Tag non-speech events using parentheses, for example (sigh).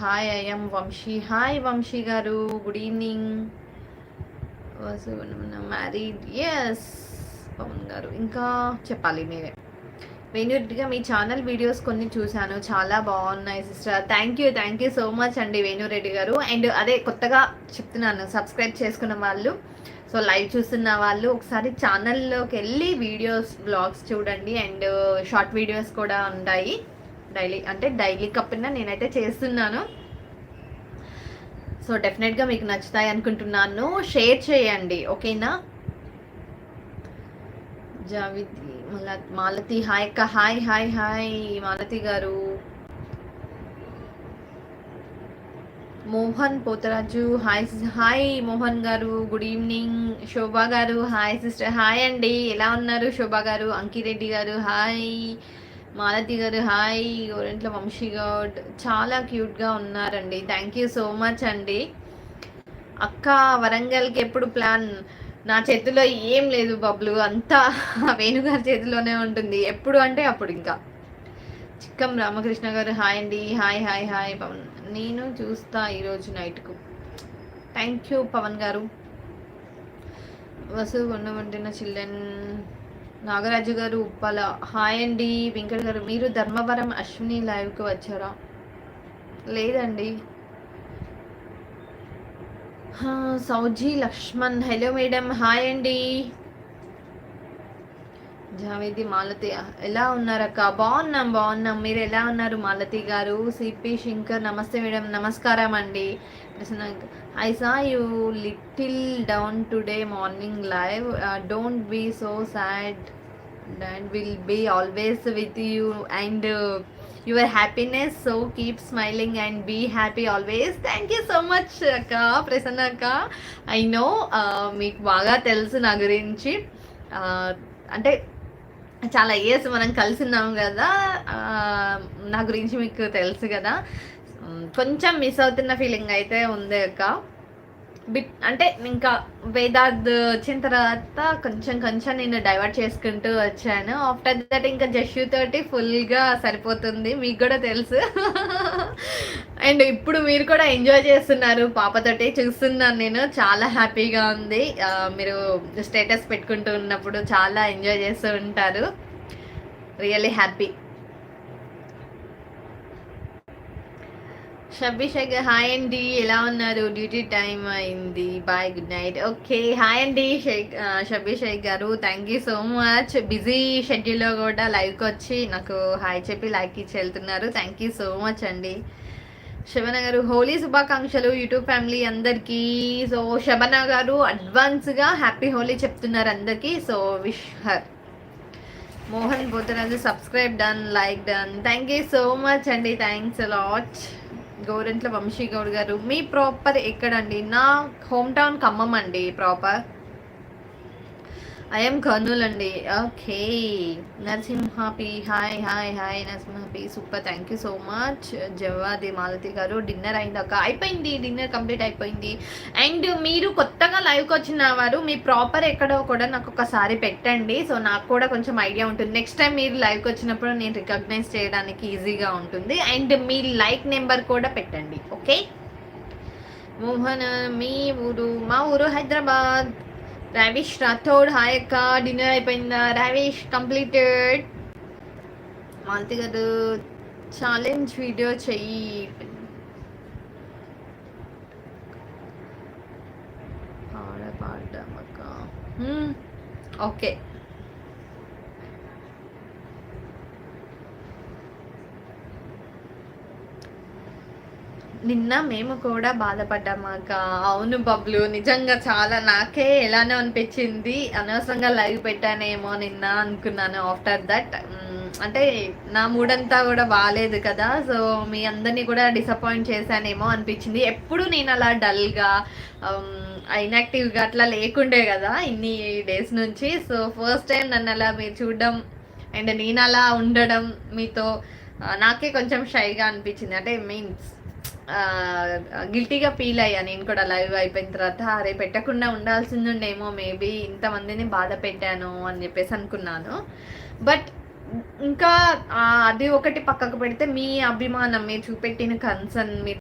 Hi I'm Vamshi hi Vamshi garu good evening married yes Pawan garu ఇంకా చెప్పాలి మీరే వేణురెడ్డిగా మీ channel videos కొన్ని చూశాను చాలా బాగున్నాయి sister thank you thank you so much అండి వేణురెడ్డి గారు అండ్ అదే కొత్తగా చెప్తున్నాను సబ్స్క్రైబ్ చేసుకున్న వాళ్ళు సో లైవ్ చూస్తున్న వాళ్ళు ఒకసారి ఛానల్లోకి వెళ్ళి వీడియోస్ బ్లాగ్స్ చూడండి అండ్ షార్ట్ వీడియోస్ కూడా ఉంటాయి డైలీ అంటే డైలీ కప్పిన నేనైతే చేస్తున్నాను. సో డెఫినెట్గా మీకు నచ్చుతాయి అనుకుంటున్నాను. షేర్ చేయండి ఓకేనా? జావితి మాలతి హాయ్ అక్క hi hi hi Malathi garu. Mohan Potharaju hi hi Mohan garu good evening. శోభా గారు హాయ్ సిస్టర్ హాయ్ అండి. ఎలా ఉన్నారు? శోభా గారు అంకిరెడ్డి గారు హాయ్. మాలతి గారు హాయ్. గోరెంట్ల వంశీ గౌడ్. చాలా క్యూట్గా ఉన్నారండి. థ్యాంక్ యూ సో మచ్ అండి. అక్క వరంగల్కి ఎప్పుడు ప్లాన్? నా చేతిలో ఏం లేదు బబ్లు. అంతా (laughs) వేణుగారి చేతిలోనే ఉంటుంది. ఎప్పుడు అంటే అప్పుడు ఇంకా. చిక్కం రామకృష్ణ గారు హాయ్ అండి. Hi hi hi. పవన్ నేను చూస్తా ఈరోజు నైట్కు. థ్యాంక్ యూ పవన్ గారు. వసు ఉండమంటున్న చిల్డ్రన్. నాగరాజు గారు ఉప్పల. హాయ్ అండి. వెంకట గారు మీరు ధర్మవరం అశ్విని లైవ్కి వచ్చారా? లేదండి. సౌజీ లక్ష్మణ్. హలో మేడం హాయ్ అండి. జావేది మాలతి ఎలా ఉన్నారక్క? బాగున్నాం బాగున్నాం. మీరు ఎలా ఉన్నారు మాలతి గారు? సిపి శంకర్ నమస్తే మేడం. నమస్కారం అండి. Prasanna. I saw you little down today morning live. Don't be so sad and will be always with you and your happiness. So keep smiling and be happy always. Thank you so much అక్క ప్రసన్న అక్క. I know మీకు బాగా తెలుసు నా గురించి. అంటే చాలా years మనం కలిసి ఉన్నాం కదా నా గురించి మీకు తెలుసు కదా. కొంచెం మిస్ అవుతున్న ఫీలింగ్ అయితే ఉంది అక్క. బిట్ అంటే ఇంకా వేదాద్ వచ్చిన తర్వాత కొంచెం కొంచెం నేను డైవర్ట్ చేసుకుంటూ వచ్చాను. ఆఫ్టర్ దట్ ఇంకా జష్యూ తోటి ఫుల్గా సరిపోతుంది. మీకు కూడా తెలుసు. అండ్ ఇప్పుడు మీరు కూడా ఎంజాయ్ చేస్తున్నారు. పాపతోటి చూస్తున్నాను నేను. చాలా హ్యాపీగా ఉంది. మీరు స్టేటస్ పెట్టుకుంటూ ఉన్నప్పుడు చాలా ఎంజాయ్ చేస్తూ ఉంటారు. రియల్లీ హ్యాపీ షబ్బీ హాయ్ అండి. ఎలా ఉన్నారు? డ్యూటీ టైం అయింది. Bye good night. Okay hi అండి Shaik Shabbi Shaik garu. Thank you so much. Busy షెడ్యూల్లో కూడా లైవ్కి వచ్చి నాకు హాయ్ చెప్పి లైక్ ఇచ్చి వెళ్తున్నారు. థ్యాంక్ యూ సో మచ్ అండి. శబన గారు హోలీ శుభాకాంక్షలు యూట్యూబ్ ఫ్యామిలీ అందరికీ. సో శబన గారు అడ్వాన్స్గా హ్యాపీ హోలీ చెప్తున్నారు అందరికీ. So wish her. Mohan Potharaju subscribe done like done. Thank you so much అండి. Thanks lot. గౌరెంట్ల వంశీ గౌడ్ గారు. మీ ప్రాపర్ ఎక్కడండి? నా హోమ్ టౌన్ ఖమ్మం అండి ప్రాపర్. ఐఎమ్ కర్నూల్ అండి. ఓకే నరసింహాపి hi hi hi నరసింహాపి super thank you so much Javadi Malathi garu dinner అయిందాక అయిపోయింది dinner complete అయిపోయింది. And మీరు కొత్తగా లైవ్కి వచ్చిన వారు మీ ప్రాపర్ ఎక్కడో కూడా నాకు ఒకసారి పెట్టండి. సో నాకు కూడా కొంచెం ఐడియా ఉంటుంది. నెక్స్ట్ టైం మీరు లైవ్కి వచ్చినప్పుడు నేను రికగ్నైజ్ చేయడానికి ఈజీగా ఉంటుంది. అండ్ మీ లైక్ నెంబర్ కూడా పెట్టండి. ఓకే మోహన్ మీ ఊరు మా ఊరు హైదరాబాద్. రావేష్ రాథోడ్ హాయ్ అక్క. డిన్నర్ అయిపోయిందా? రావేష్ కంప్లీటెడ్ మాలతి గారు ఛాలెంజ్ వీడియో చెయ్యి. పాడ పాడమక్క ఓకే hmm, నిన్న మేము కూడా బాధపడ్డామాక అవును బబ్లు నిజంగా చాలా నాకే ఎలానో అనిపించింది. అనవసరంగా లైవ్ పెట్టానేమో నిన్న అనుకున్నాను ఆఫ్టర్ దట్. అంటే నా మూడంతా కూడా బాగాలేదు కదా. సో మీ అందరినీ కూడా డిసప్పాయింట్ చేశానేమో అనిపించింది. ఎప్పుడు నేను అలా డల్గా ఇన్యాక్టివ్గా అట్లా లేకుండే కదా ఇన్ని డేస్ నుంచి. సో ఫస్ట్ టైం నన్ను అలా మీరు చూడడం అండ్ నేను అలా ఉండడం మీతో నాకే కొంచెం షైగా అనిపించింది. అంటే మీన్స్ గిల్టీగా ఫీల్ అయ్యా. నేను కూడా లైవ్ అయిపోయిన తర్వాత అరే పెట్టకుండా ఉండాల్సింది ఉండేమో మేబీ ఇంతమందిని బాధ పెట్టాను అని చెప్పేసి అనుకున్నాను. బట్ ఇంకా అది ఒకటి పక్కకు పెడితే మీ అభిమానం మీరు చూపెట్టిన కన్సర్న్ మీరు